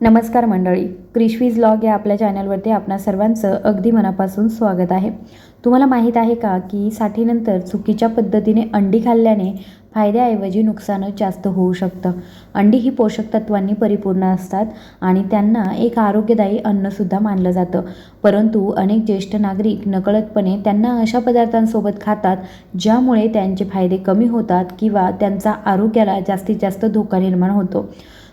नमस्कार मंडळी क्रिशवीज लॉग या आपल्या चॅनलवरती आपणा सर्वांचं अगदी मनापासून स्वागत आहे. तुम्हाला माहीत आहे का की साठीनंतर चुकीच्या पद्धतीने अंडी खाल्ल्याने फायद्याऐवजी नुकसानच जास्त होऊ शकतं. अंडी ही पोषक तत्वांनी परिपूर्ण असतात आणि त्यांना एक आरोग्यदायी अन्नसुद्धा मानलं जातं. परंतु अनेक ज्येष्ठ नागरिक नकळतपणे त्यांना अशा पदार्थांसोबत खातात ज्यामुळे त्यांचे फायदे कमी होतात किंवा त्यांचा आरोग्याला जास्तीत जास्त धोका निर्माण होतो.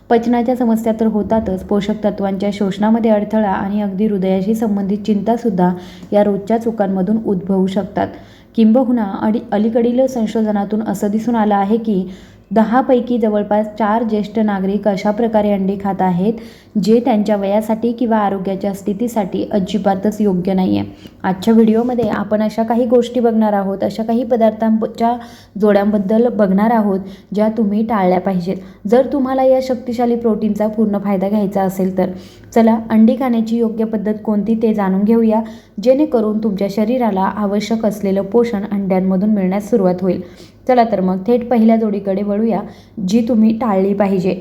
पचनाच्या समस्या तर होतातच. पोषक तत्वांच्या शोषणामध्ये अडथळा आणि अगदी हृदयाशी संबंधित चिंतासुद्धा या रोजच्या चुकांमधून उद्भवू शकतात. किंबहुना अडी अलीकडील संशोधनातून असं दिसून आलं आहे की दहापैकी जवळपास चार ज्येष्ठ नागरिक अशा प्रकारे अंडी खात आहेत जे त्यांच्या वयासाठी किंवा आरोग्याच्या स्थितीसाठी अजिबातच योग्य नाही आहे आजच्या व्हिडिओमध्ये आपण अशा काही गोष्टी बघणार आहोत अशा काही पदार्थांच्या जोड्यांबद्दल बघणार आहोत ज्या तुम्ही टाळल्या पाहिजेत. जर तुम्हाला या शक्तिशाली प्रोटीनचा पूर्ण फायदा घ्यायचा असेल तर चला अंडी खाण्याची योग्य पद्धत कोणती ते जाणून घेऊया जेणेकरून तुमच्या शरीराला आवश्यक असलेलं पोषण अंड्यांमधून मिळण्यास सुरुवात होईल. चला तर मग थेट पहिल्या जोडीकडे वळूया जी तुम्ही टाळली पाहिजे.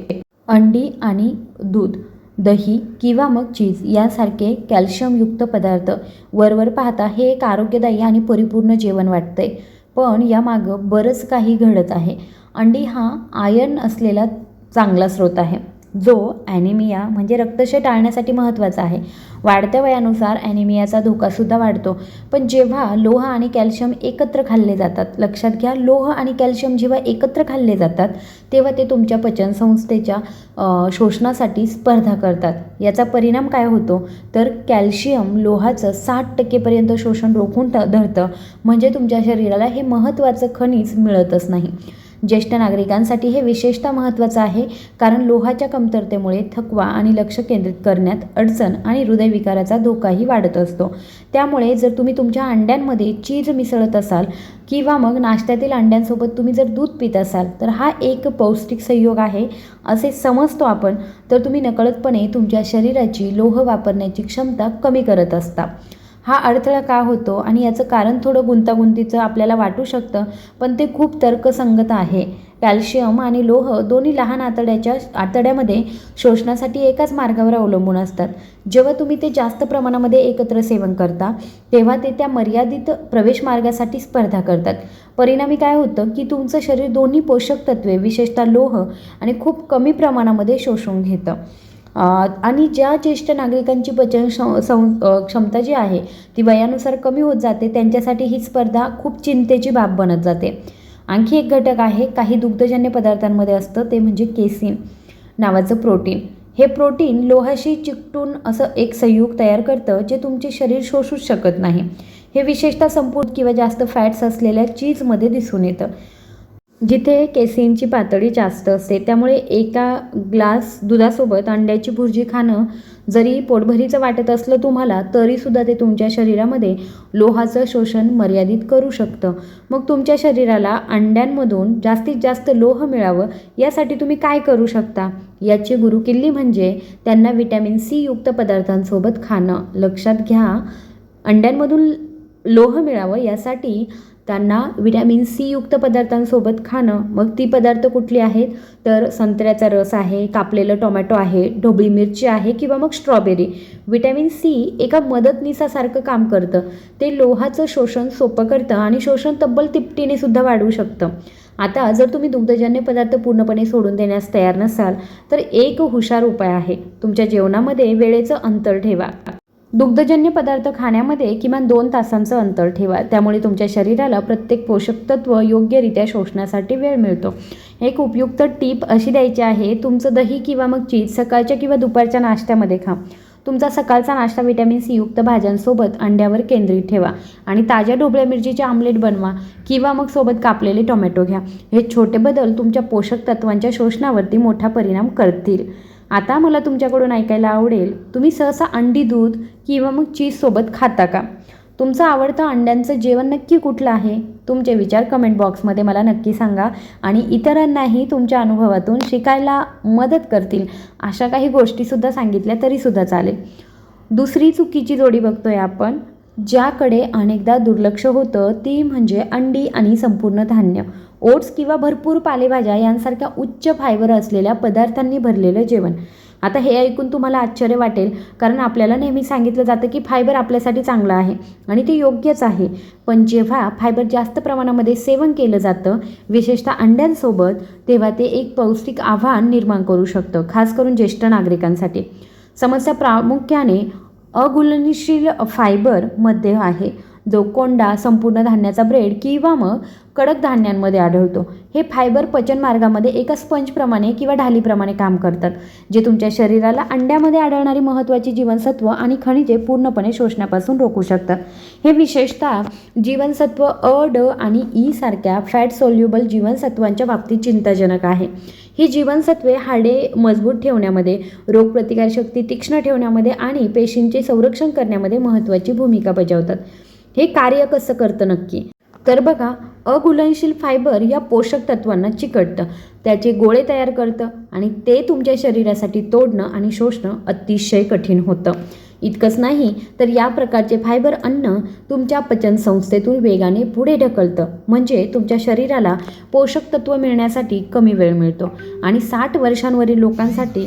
अंडी आणि दूध दही किंवा मग चीज यासारखे कॅल्शियमयुक्त पदार्थ वरवर पाहता हे एक आरोग्यदायी आणि परिपूर्ण जेवण वाटते पण यामागं बरंच काही घडत आहे. अंडी हा आयर्न असलेला चांगला स्रोत आहे. जो ॲनिमिया म्हणजे रक्तक्षय टाळण्यासाठी महत्त्वाचा आहे. वाढत्या वयानुसार ॲनिमियाचा धोकासुद्धा वाढतो. पण जेव्हा लोह आणि कॅल्शियम एकत्र खाल्ले जातात लक्षात घ्या लोह आणि कॅल्शियम जेव्हा एकत्र खाल्ले जातात तेव्हा ते तुमच्या पचनसंस्थेच्या शोषणासाठी स्पर्धा करतात. याचा परिणाम काय होतो? तर कॅल्शियम लोहाचं साठ टक्केपर्यंत शोषण रोखून ट धरतं. म्हणजे तुमच्या शरीराला हे महत्त्वाचं खनिज मिळतच नाही. ज्येष्ठ नागरिकांसाठी हे विशेषतः महत्त्वाचं आहे कारण लोहाच्या कमतरतेमुळे थकवा आणि लक्ष केंद्रित करण्यात अडचण आणि हृदयविकाराचा धोकाही वाढत असतो. त्यामुळे जर तुम्ही तुमच्या अंड्यांमध्ये चीज मिसळत असाल किंवा मग नाश्त्यातील अंड्यांसोबत तुम्ही जर दूध पित असाल तर हा एक पौष्टिक संयोग आहे असे समजतो आपण. तर तुम्ही नकळतपणे तुमच्या शरीराची लोह वापरण्याची क्षमता कमी करत असता. हा अडथळा का होतो आणि याचं कारण थोडं गुंतागुंतीचं आपल्याला वाटू शकतं पण ते खूप तर्कसंगत आहे. कॅल्शियम आणि लोह दोन्ही लहान आतड्याच्या आतड्यामध्ये शोषणासाठी एकाच मार्गावर अवलंबून असतात. जेव्हा तुम्ही ते जास्त प्रमाणामध्ये एकत्र सेवन करता तेव्हा ते त्या मर्यादित प्रवेश मार्गासाठी स्पर्धा करतात. परिणामी काय होतं की तुमचं शरीर दोन्ही पोषक तत्वे विशेषतः लोह आणि खूप कमी प्रमाणामध्ये शोषून घेतं. आणि ज्या ज्येष्ठ नागरिकांची पचन सं- क्षमता जी आहे ती वयानुसार कमी होत जाते त्यांच्यासाठी ही स्पर्धा खूप चिंतेची बाब बनत जाते. आणखी एक घटक आहे काही दुग्धजन्य पदार्थांमध्ये असतं ते म्हणजे केसिन नावाचं प्रोटीन. हे प्रोटीन लोहाशी चिकटून असं एक संयुग तयार करतं जे तुमचे शरीर शोषूच शकत नाही. हे विशेषतः संपूर्ण किंवा जास्त फॅट्स असलेल्या चीजमध्ये दिसून येतं. जिथे केसिनची पातळी जास्त असते त्यामुळे एका ग्लास दुधासोबत अंड्याची भुर्जी खाणं जरी पोटभरीचं वाटत असलं तुम्हाला तरीसुद्धा ते तुमच्या शरीरामध्ये लोहाचं शोषण मर्यादित करू शकतं. मग तुमच्या शरीराला अंड्यांमधून जास्तीत जास्त लोह मिळावं यासाठी तुम्ही काय करू शकता? याची गुरुकिल्ली म्हणजे त्यांना विटॅमिन सी युक्त पदार्थांसोबत खाणं. लक्षात घ्या अंड्यांमधून लोह मिळावं यासाठी त्यांना विटॅमिन सी युक्त पदार्थांसोबत खाणं. मग ती पदार्थ कुठली आहेत? तर संत्र्याचा रस आहे कापलेलं टोमॅटो आहे ढोबळी मिरची आहे किंवा मग स्ट्रॉबेरी. विटॅमिन सी एका मदतनीसासारखं काम करतं. ते लोहाचं शोषण सोपं करतं आणि शोषण तब्बल तिपटीने सुद्धा वाढवू शकतं. आता जर तुम्ही दुग्धजन्य पदार्थ पूर्णपणे सोडून देण्यास तयार नसाल तर एक हुशार उपाय आहे. तुमच्या जेवणामध्ये वेळेचं अंतर ठेवा. दुग्धजन्य पदार्थ खाण्यामध्ये किमान दोन तासांचं अंतर ठेवा. त्यामुळे तुमच्या शरीराला प्रत्येक पोषक तत्व योग्यरित्या शोषण्यासाठी वेळ मिळतो. एक उपयुक्त टीप अशी द्यायची आहे तुमचं दही किंवा मग चीज सकाळच्या किंवा दुपारच्या नाश्त्यामध्ये खा. तुमचा सकाळचा नाश्ता विटॅमिन सी युक्त भाज्यांसोबत अंड्यावर केंद्रित ठेवा आणि ताज्या ढोबळ्या मिरचीचे आमलेट बनवा किंवा मग सोबत कापलेले टोमॅटो घ्या. हे छोटे बदल तुमच्या पोषक तत्वांच्या शोषणावरती मोठा परिणाम करतील. आता मला तुमच्याकडून ऐकायला आवडेल तुम्ही सहसा अंडी दूध किंवा मग चीजसोबत खाता का? तुमचं आवडतं अंड्यांचं जेवण नक्की कुठलं आहे? तुमचे विचार कमेंट बॉक्समध्ये मला नक्की सांगा आणि इतरांनाही तुमच्या अनुभवातून शिकायला मदत करतील. अशा काही गोष्टीसुद्धा सांगितल्या तरीसुद्धा चालेल. दुसरी चुकीची जोडी बघतोय आपण. ज्याकडे अनेकदा दुर्लक्ष होतं ती म्हणजे अंडी आणि संपूर्ण धान्य. ओट्स किंवा भरपूर पालेभाज्या यांसारख्या उच्च फायबर असलेल्या पदार्थांनी भरलेलं जेवण. आता हे ऐकून तुम्हाला आश्चर्य वाटेल कारण आपल्याला नेहमी सांगितलं जातं की फायबर आपल्यासाठी चांगलं आहे आणि ते योग्यच आहे. पण जेव्हा फायबर जास्त प्रमाणामध्ये सेवन केलं जातं विशेषतः अंड्यांसोबत तेव्हा ते एक पौष्टिक आव्हान निर्माण करू शकतं खास करून ज्येष्ठ नागरिकांसाठी. समस्या प्रामुख्याने अगुलनशील फायबरमध्ये आहे. जो कोंडा संपूर्ण धान्याचा ब्रेड किंवा मग कडक धान्यांमध्ये आढळतो. हे फायबर पचन मार्गामध्ये एका स्पंजप्रमाणे किंवा ढालीप्रमाणे काम करतात जे तुमच्या शरीराला अंड्यामध्ये आढळणारी महत्त्वाची जीवनसत्व आणि खनिजे पूर्णपणे शोषण्यापासून रोखू शकतात हे विशेषतः जीवनसत्व अ ड आणि ई सारख्या फॅट सोल्युबल जीवनसत्वांच्या बाबतीत चिंताजनक आहे. ही जीवनसत्वे हाडे मजबूत ठेवण्यामध्ये रोगप्रतिकारशक्ती तीक्ष्ण ठेवण्यामध्ये आणि पेशींचे संरक्षण करण्यामध्ये महत्त्वाची भूमिका बजावतात. हे कार्य कसं करतं नक्की? तर बघा अघुलनशील फायबर या पोषक तत्वांना चिकटतं. त्याचे गोळे तयार करतं आणि ते तुमच्या शरीरासाठी तोडणं आणि शोषणं अतिशय कठीण होतं. इतकंच नाही तर या प्रकारचे फायबर अन्न तुमच्या पचनसंस्थेतून वेगाने पुढे ढकलतं. म्हणजे तुमच्या शरीराला पोषक तत्व मिळण्यासाठी कमी वेळ मिळतो. आणि साठ वर्षांवरील लोकांसाठी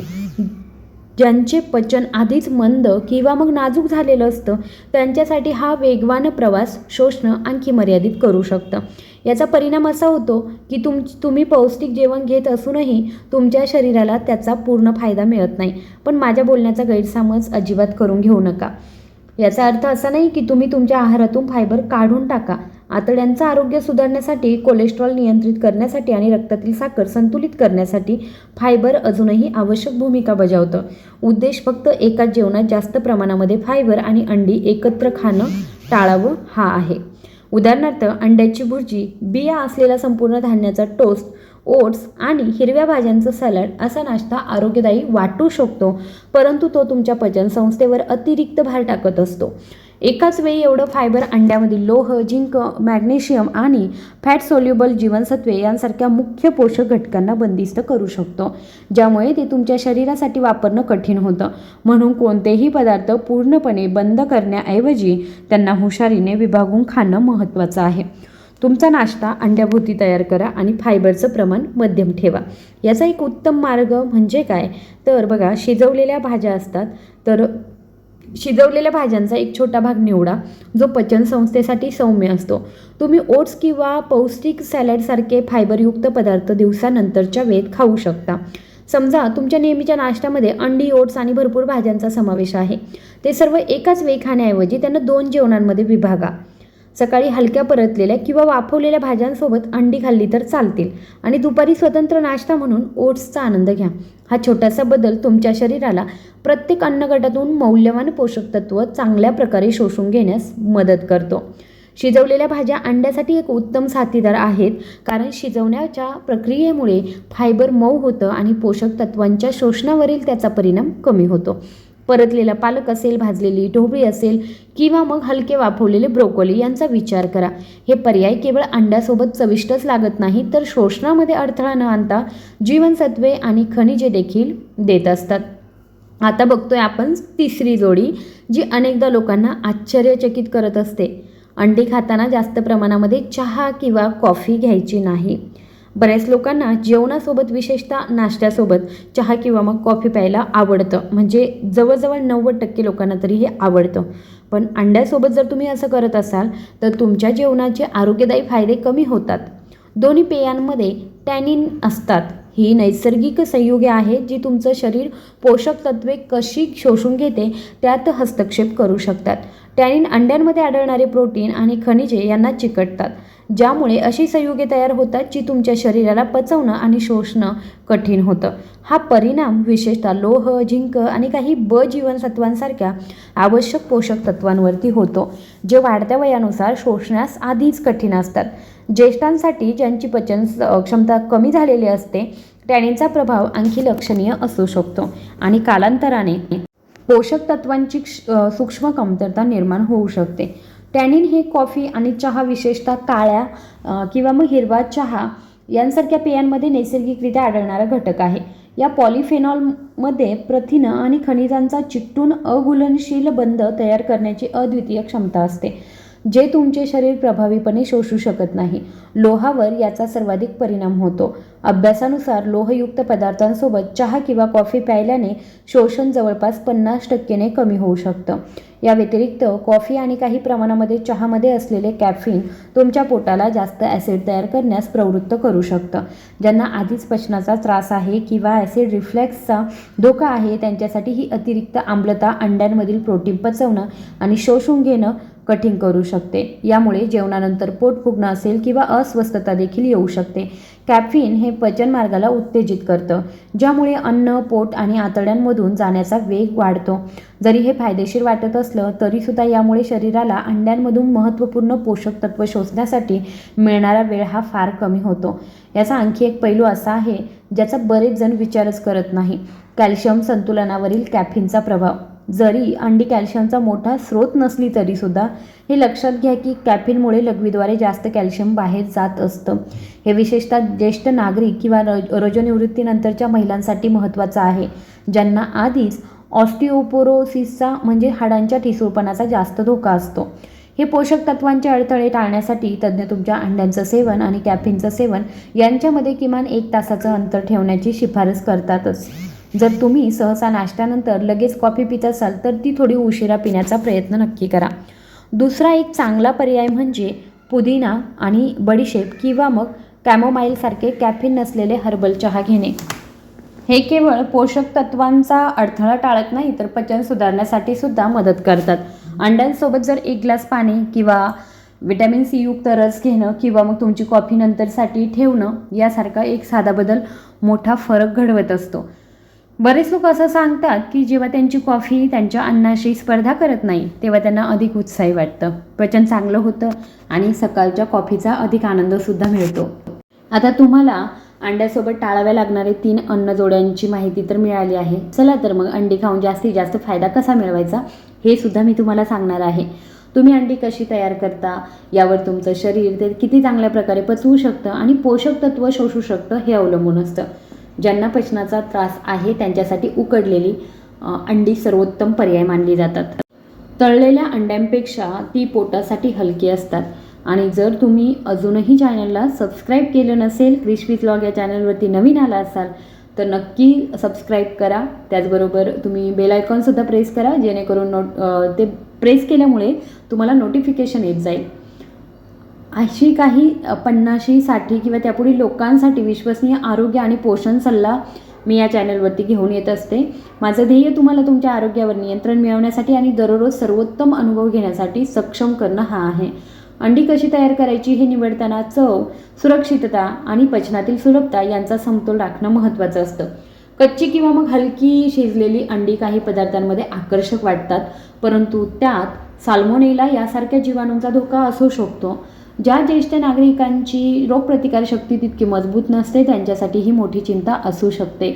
ज्यांचे पचन आधीच मंद किंवा मग नाजूक झालेलं असतं त्यांच्यासाठी हा वेगवान प्रवास शोषणं आणखी मर्यादित करू शकतं. याचा परिणाम असा होतो की तुम तुम्ही पौष्टिक जेवण घेत असूनही तुमच्या शरीराला त्याचा पूर्ण फायदा मिळत नाही. पण माझ्या बोलण्याचा गैरसमज अजिबात करून घेऊ नका. याचा अर्थ असा नाही की तुम्ही तुमच्या आहारातून फायबर काढून टाका. आतड्यांचं आरोग्य सुधारण्यासाठी कोलेस्ट्रॉल नियंत्रित करण्यासाठी आणि रक्तातील साखर संतुलित करण्यासाठी फायबर अजूनही आवश्यक भूमिका बजावतं. उद्देश फक्त एकाच जेवणात जास्त प्रमाणामध्ये फायबर आणि अंडी एकत्र खाणं टाळावं हा आहे. उदाहरणार्थ अंड्याची भुर्जी बिया असलेला संपूर्ण धान्याचा टोस्ट ओट्स आणि हिरव्या भाज्यांचं सॅलड असा नाश्ता आरोग्यदायी वाटू शकतो परंतु तो तुमच्या पचनसंस्थेवर अतिरिक्त भार टाकत असतो. एकाच वेळी एवढं फायबर अंड्यामधील लोह झिंक मॅग्नेशियम आणि फॅट सोल्युबल जीवनसत्वे यांसारख्या मुख्य पोषक घटकांना बंदिस्त करू शकतो ज्यामुळे ते तुमच्या शरीरासाठी वापरणं कठीण होतं. म्हणून कोणतेही पदार्थ पूर्णपणे बंद करण्याऐवजी त्यांना हुशारीने विभागून खाणं महत्त्वाचं आहे. तुमचा नाश्ता अंड्याभोवती तयार करा आणि फायबरचं प्रमाण मध्यम ठेवा. याचा एक उत्तम मार्ग म्हणजे काय? तर बघा शिजवलेल्या भाज्या असतात तर शिजवलेल्या भाज्यांचा एक छोटा भाग निवडा जो पचनसंस्थेसाठी सौम्य असतो. तुम्ही ओट्स किंवा पौष्टिक सॅलडसारखे फायबरयुक्त पदार्थ दिवसानंतरच्या वेळेत खाऊ शकता. समजा तुमच्या नेहमीच्या नाश्त्यामध्ये अंडी ओट्स आणि भरपूर भाज्यांचा समावेश आहे. ते सर्व एकाच वेळी खाण्याऐवजी त्यांना दोन जेवणांमध्ये विभागा. सकाळी हलक्या परतलेल्या किंवा वाफवलेल्या भाज्यांसोबत अंडी खाल्ली तर चालतील. आणि दुपारी स्वतंत्र नाश्ता म्हणून ओट्सचा आनंद घ्या. हा छोटासा बदल तुमच्या शरीराला प्रत्येक अन्नगटातून मौल्यवान पोषक तत्व चांगल्या प्रकारे शोषून घेण्यास मदत करतो. शिजवलेल्या भाज्या अंड्यासाठी एक उत्तम साथीदार आहेत कारण शिजवण्याच्या प्रक्रियेमुळे फायबर मऊ होतं आणि पोषक तत्वांच्या शोषणावरील त्याचा परिणाम कमी होतो. परतलेला पालक असेल भाजलेली ढोबळी असेल किंवा मग हलके वाफवलेले ब्रोकोली यांचा विचार करा. हे पर्याय केवळ अंड्यासोबत चविष्टच लागत नाही तर शोषणामध्ये अडथळा न आणता जीवनसत्वे आणि खनिजे देखील देत असतात. आता बघतोय आपण तिसरी जोडी जी अनेकदा लोकांना आश्चर्यचकित करत असते. अंडी खाताना जास्त प्रमाणामध्ये चहा किंवा कॉफी घ्यायची नाही. बऱ्याच लोकांना जेवणासोबत विशेषतः नाश्त्यासोबत चहा किंवा मग कॉफी प्यायला आवडतं. म्हणजे जवळजवळ नव्वद टक्के लोकांना तरी हे आवडतं. पण अंड्यासोबत जर तुम्ही असं करत असाल तर तुमच्या जेवणाचे आरोग्यदायी फायदे कमी होतात. दोन्ही पेयांमध्ये टॅनिन असतात. ही नैसर्गिक संयुगे आहेत जी तुमचं शरीर पोषक तत्वे कशी शोषून घेते त्यात हस्तक्षेप करू शकतात. टॅनिन अंड्यांमध्ये आढळणारे प्रोटीन आणि खनिजे यांना चिकटतात ज्यामुळे अशी संयुगे तयार होतात जी तुमच्या शरीराला पचवणं आणि शोषणं कठीण होतं. हा परिणाम विशेषतः लोह झिंक आणि काही ब जीवनसत्वांसारख्या आवश्यक पोषक तत्वांवरती होतो जे वाढत्या वयानुसार शोषण्यास आधीच कठीण असतात. ज्येष्ठांसाठी ज्यांची पचन क्षमता कमी झालेली असते टॅनिनचा प्रभाव आणखी लक्षणीय असू शकतो आणि कालांतराने पोषक तत्वांची क्ष- सूक्ष्म कमतरता निर्माण होऊ शकते. टॅनिन हे कॉफी आणि चहा विशेषतः काळ्या किंवा मग हिरवा चहा यांसारख्या पेयांमध्ये नैसर्गिकरित्या आढळणारा घटक आहे. या पॉलिफेनॉलमध्ये प्रथिनं आणि खनिजांचा चिकटून अघुलनशील बंध तयार करण्याची अद्वितीय क्षमता असते. जे तुमचे शरीर प्रभावीपणे शोषू शकत नाही. लोहावर याचा सर्वाधिक परिणाम होतो. अभ्यासानुसार लोहयुक्त पदार्थांसोबत चहा किंवा कॉफी प्यायल्याने शोषण जवळपास पन्नास टक्केने कमी होऊ शकतं. या व्यतिरिक्त कॉफी आणि काही प्रमाणामध्ये चहामध्ये असलेले कॅफिन तुमच्या पोटाला जास्त ॲसिड तयार करण्यास प्रवृत्त करू शकतं. ज्यांना आधीच पचनाचा त्रास आहे किंवा ॲसिड रिफ्लॅक्सचा धोका आहे त्यांच्यासाठी ही अतिरिक्त आम्लता अंड्यांमधील प्रोटीन पचवणं आणि शोषून घेणं कठीण करू शकते. यामुळे जेवणानंतर पोट फुगणं असेल किंवा अस्वस्थता देखील येऊ शकते. कॅफिन हे पचन मार्गाला उत्तेजित करतं ज्यामुळे अन्न पोट आणि आतड्यांमधून जाण्याचा वेग वाढतो. जरी हे फायदेशीर वाटत असलं तरीसुद्धा यामुळे शरीराला अंड्यांमधून महत्त्वपूर्ण पोषक तत्व शोषण्यासाठी मिळणारा वेळ हा फार कमी होतो. याचा आणखी एक पैलू असा आहे ज्याचा बरेच जण विचारच करत नाही. कॅल्शियम संतुलनावरील कॅफिनचा प्रभाव. जरी अंडी कॅल्शियमचा मोठा स्रोत नसली तरीसुद्धा हे लक्षात घ्या की कॅफिनमुळे लघवीद्वारे जास्त कॅल्शियम बाहेर जात असतं. हे विशेषतः ज्येष्ठ नागरिक किंवा रज रजोनिवृत्तीनंतरच्या महिलांसाठी महत्त्वाचं आहे ज्यांना आधीच ऑस्टिओपोरोसिसचा म्हणजे हाडांच्या ठिसूळपणाचा जास्त धोका असतो. हे पोषक तत्वांचे अडथळे टाळण्यासाठी तज्ज्ञ तुमच्या अंड्यांचं सेवन आणि कॅफिनचं सेवन यांच्यामध्ये किमान एक तासाचं अंतर ठेवण्याची शिफारस करतातच. जर तुम्ही सहसा नाश्त्यानंतर लगेच कॉफी पित असाल तर ती थोडी उशिरा पिण्याचा प्रयत्न नक्की करा. दुसरा एक चांगला पर्याय म्हणजे पुदिना आणि बडीशेप किंवा मग कॅमोमाईलसारखे कॅफिन नसलेले हर्बल चहा घेणे. हे केवळ पोषक तत्वांचा अडथळा टाळत नाही तर पचन सुधारण्यासाठी सुद्धा मदत करतात. अंड्यांसोबत जर एक ग्लास पाणी किंवा विटॅमिन सी युक्त रस घेणं किंवा मग तुमची कॉफी नंतरसाठी ठेवणं यासारखा एक साधा बदल मोठा फरक घडवत असतो. बरेच लोक असं सांगतात की जेव्हा त्यांची कॉफी त्यांच्या अन्नाशी स्पर्धा करत नाही तेव्हा त्यांना अधिक उत्साही वाटतं. पचन चांगलं होतं आणि सकाळच्या कॉफीचा अधिक आनंदसुद्धा मिळतो. आता तुम्हाला अंड्यासोबत टाळाव्या लागणारे तीन अन्न जोड्यांची माहिती तर मिळाली आहे. चला तर मग अंडी खाऊन जास्तीत जास्त फायदा कसा मिळवायचा हे सुद्धा मी तुम्हाला सांगणार आहे. तुम्ही अंडी कशी तयार करता यावर तुमचं शरीर ते किती चांगल्या प्रकारे पचवू शकतं आणि पोषक तत्व शोषू शकतं हे अवलंबून असतं. ज्यांना पचनाचा त्रास आहे त्यांच्यासाठी उकडलेली अंडी सर्वोत्तम पर्याय मानली जातात. तळलेल्या अंड्यांपेक्षा ती पोटासाठी हलकी असतात. आणि जर तुम्ही अजूनही चॅनलला सबस्क्राईब केलं नसेल क्रिस्पी लॉग या चॅनलवरती नवीन आला असाल तर नक्की सबस्क्राईब करा. त्याचबरोबर तुम्ही बेल आयकॉनसुद्धा प्रेस करा जेणेकरून नोट ते प्रेस केल्यामुळे तुम्हाला नोटिफिकेशन येत जाईल. अशी काही पन्नाशी साठी किंवा त्यापुढील लोकांसाठी विश्वसनीय आरोग्य आणि पोषण सल्ला मी या चॅनलवरती घेऊन येत असते. माझं ध्येय तुम्हाला तुमच्या आरोग्यावर नियंत्रण मिळवण्यासाठी आणि दररोज सर्वोत्तम अनुभव घेण्यासाठी सक्षम करणं हा आहे. अंडी कशी तयार करायची हे निवडताना चव सुरक्षितता आणि पचनातील सुलभता यांचा समतोल राखणं महत्त्वाचं असतं. कच्ची किंवा मग हलकी शिजलेली अंडी काही पदार्थांमध्ये आकर्षक वाटतात परंतु त्यात साल्मोनेला यासारख्या जीवाणूंचा धोका असू शकतो. ज्या ज्येष्ठ नागरिकांची रोगप्रतिकारशक्ती तितकी मजबूत नसते त्यांच्यासाठी ही मोठी चिंता असू शकते.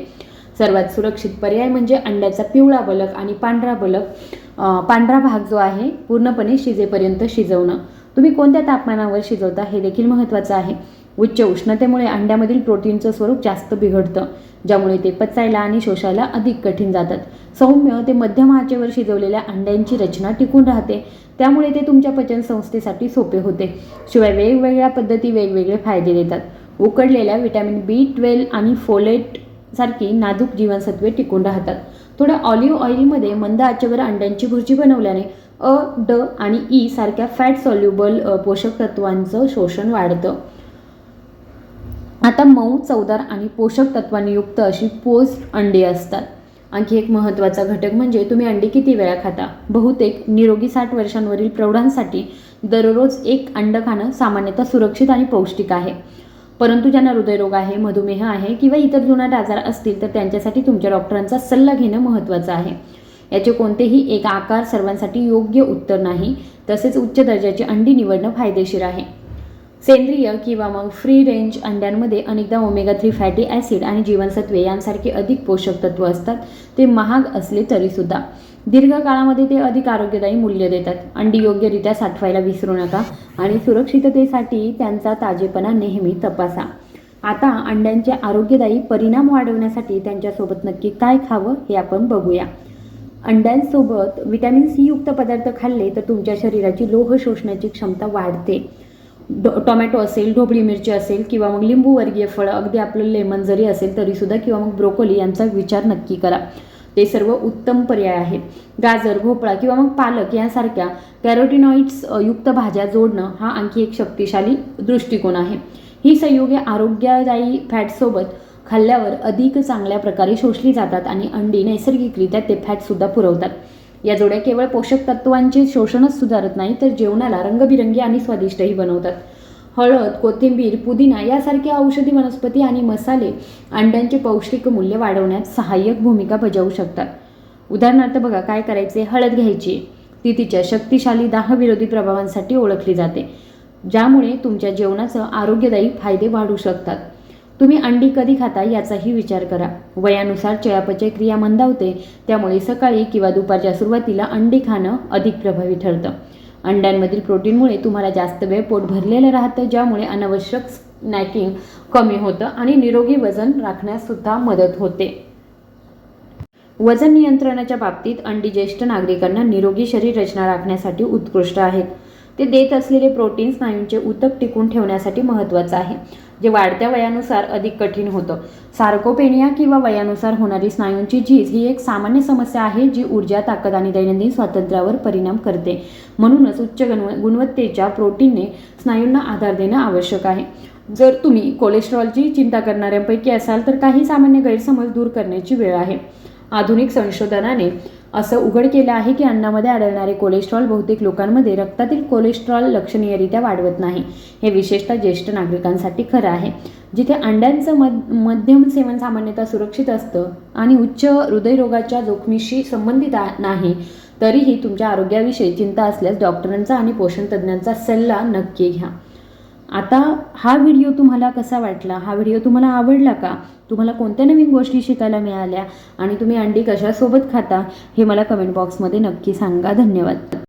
सर्वात सुरक्षित पर्याय म्हणजे अंड्याचा पिवळा बलक आणि पांढरा बलक पांढरा भाग जो आहे पूर्णपणे शिजेपर्यंत शिजवणं. तुम्ही कोणत्या तापमानावर शिजवता हे देखील महत्त्वाचं आहे. उच्च उष्णतेमुळे अंड्यामधील प्रोटीनचं स्वरूप जास्त बिघडतं ज्यामुळे ते पचायला आणि शोषायला अधिक कठीण जातात. सौम्य ते मध्यम आचेवर शिजवलेल्या अंड्यांची रचना टिकून राहते. त्यामुळे ते तुमच्या पचन संस्थेसाठी सोपे होते. शिवाय वेगवेगळ्या पद्धती वेगवेगळे फायदे देतात. उकडलेल्या व्हिटॅमिन बी ट्वेल्व आणि फोलेट सारखी नाजूक जीवनसत्वे टिकून राहतात. थोड्या ऑलिव्ह ऑइलमध्ये मंद आचेवर अंड्यांची भुर्जी बनवल्याने अ ड आणि ई सारख्या फॅट सॉल्युबल पोषक तत्वांचं शोषण वाढतं. आता मऊ चवदार आणि पोषक तत्वांनी युक्त अशी पोस्ट अंडी असतात. आणखी एक महत्त्वाचा घटक म्हणजे तुम्ही अंडी किती वेळा खाता? बहुतेक निरोगी साठ वर्षांवरील प्रौढांसाठी दररोज एक अंड खाणं सामान्यतः सुरक्षित आणि पौष्टिक आहे. परंतु ज्यांना हृदयरोग आहे मधुमेह आहे किंवा इतर जुनाट आजार असतील तर त्यांच्यासाठी तुमच्या डॉक्टरांचा सल्ला घेणं महत्त्वाचं आहे. याचे कोणतेही एक आकार सर्वांसाठी योग्य उत्तर नाही. तसेच उच्च दर्जाची अंडी निवडणं फायदेशीर आहे. सेंद्रिय किंवा मग फ्री रेंज अंड्यांमध्ये अनेकदा ओमेगा थ्री फॅटी ॲसिड आणि जीवनसत्वे यांसारखे अधिक पोषक तत्व असतात. ते महाग असले तरीसुद्धा. दीर्घकाळामध्ये ते अधिक आरोग्यदायी मूल्य देतात. अंडी योग्यरित्या साठवायला विसरू नका आणि सुरक्षिततेसाठी त्यांचा ताजेपणा नेहमी तपासा. आता अंड्यांचे आरोग्यदायी परिणाम वाढवण्यासाठी त्यांच्यासोबत नक्की काय खावं हे आपण बघूया. अंड्यांसोबत विटॅमिन सी युक्त पदार्थ खाल्ले तर तुमच्या शरीराची लोह शोषण्याची क्षमता वाढते. डो टोमॅटो असेल ढोबळी मिरची असेल किंवा मग लिंबूवर्गीय फळं अगदी आपलं लेमन जरी असेल तरीसुद्धा किंवा मग ब्रोकोली यांचा विचार नक्की करा. ते सर्व उत्तम पर्याय आहेत गाजर भोपळा किंवा मग पालक यांसारख्या कॅरोटिनॉइड्स युक्त भाज्या जोडणं हा आणखी एक शक्तिशाली दृष्टिकोन आहे. ही संयोगे आरोग्यदायी फॅटसोबत खाल्ल्यावर अधिक चांगल्या प्रकारे शोषली जातात आणि अंडी नैसर्गिकरित्या ते फॅटसुद्धा पुरवतात. या जोड्या केवळ पोषक तत्वांचे शोषणच सुधारत नाही तर जेवणाला रंगबिरंगी आणि स्वादिष्टही बनवतात. हळद कोथिंबीर पुदिना यासारख्या औषधी वनस्पती आणि मसाले अंड्यांचे पौष्टिक मूल्य वाढवण्यात सहाय्यक भूमिका बजावू शकतात. उदाहरणार्थ बघा काय करायचे? हळद घ्यायची. ती तिच्या शक्तिशाली दाहविरोधी प्रभावांसाठी ओळखली जाते ज्यामुळे तुमच्या जेवणाचं आरोग्यदायी फायदे वाढू शकतात. तुम्ही अंडी कधी खाता याचाही विचार करा. वयानुसार चयापचय क्रिया मंदावते त्यामुळे सकाळी किंवा दुपारच्या सुरुवातीला अंडी खाणं अधिक प्रभावी ठरतं. अंड्यांमधील प्रोटीनमुळे तुम्हाला जास्त वेळ पोट भरलेलं राहतं ज्यामुळे अनावश्यक स्नॅकिंग कमी होतं आणि निरोगी वजन राखण्यास सुद्धा मदत होते. वजन नियंत्रणाच्या बाबतीत अंडी ज्येष्ठ नागरिकांना निरोगी शरीर रचना राखण्यासाठी उत्कृष्ट आहेत. ते देत असलेले प्रोटीन स्नायूंचे उतक टिकून ठेवण्यासाठी महत्त्वाचं आहे. जे वाढत्या वयानुसार अधिक कठीण होतं. सार्कोपेनिया किंवा वयानुसार होणारी स्नायूंची झीज ही एक सामान्य समस्या आहे जी ऊर्जा ताकद आणि दैनंदिन स्वातंत्र्यावर परिणाम करते. म्हणूनच उच्च गुणव गुणवत्तेच्या प्रोटीनने स्नायूंना आधार देणं आवश्यक आहे. जर तुम्ही कोलेस्ट्रॉलची चिंता करणाऱ्यांपैकी असाल तर काही सामान्य गैरसमज दूर करण्याची वेळ आहे. आधुनिक संशोधनाने असं उघड केलं आहे की अन्नामध्ये आढळणारे कोलेस्ट्रॉल बहुतेक लोकांमध्ये रक्तातील कोलेस्ट्रॉल लक्षणीयरित्या वाढवत नाही. हे विशेषतः ज्येष्ठ नागरिकांसाठी खरं आहे. जिथे अंड्यांचं मध मध्यम सेवन सामान्यतः सुरक्षित असतं आणि उच्च हृदयरोगाच्या जोखमीशी संबंधित नाही तरीही तुमच्या आरोग्याविषयी चिंता असल्यास डॉक्टरांचा आणि पोषण तज्ज्ञांचा सल्ला नक्की घ्या. आता हा व्हिडिओ तुम्हाला कसा वाटला? हा व्हिडिओ तुम्हाला आवडला का? तुम्हाला कोणत्या नवीन गोष्टी शिकायला मिळाल्या? आणि तुम्ही अंडी कशासोबत खाता? हे मला कमेंट बॉक्समध्ये नक्की सांगा. धन्यवाद.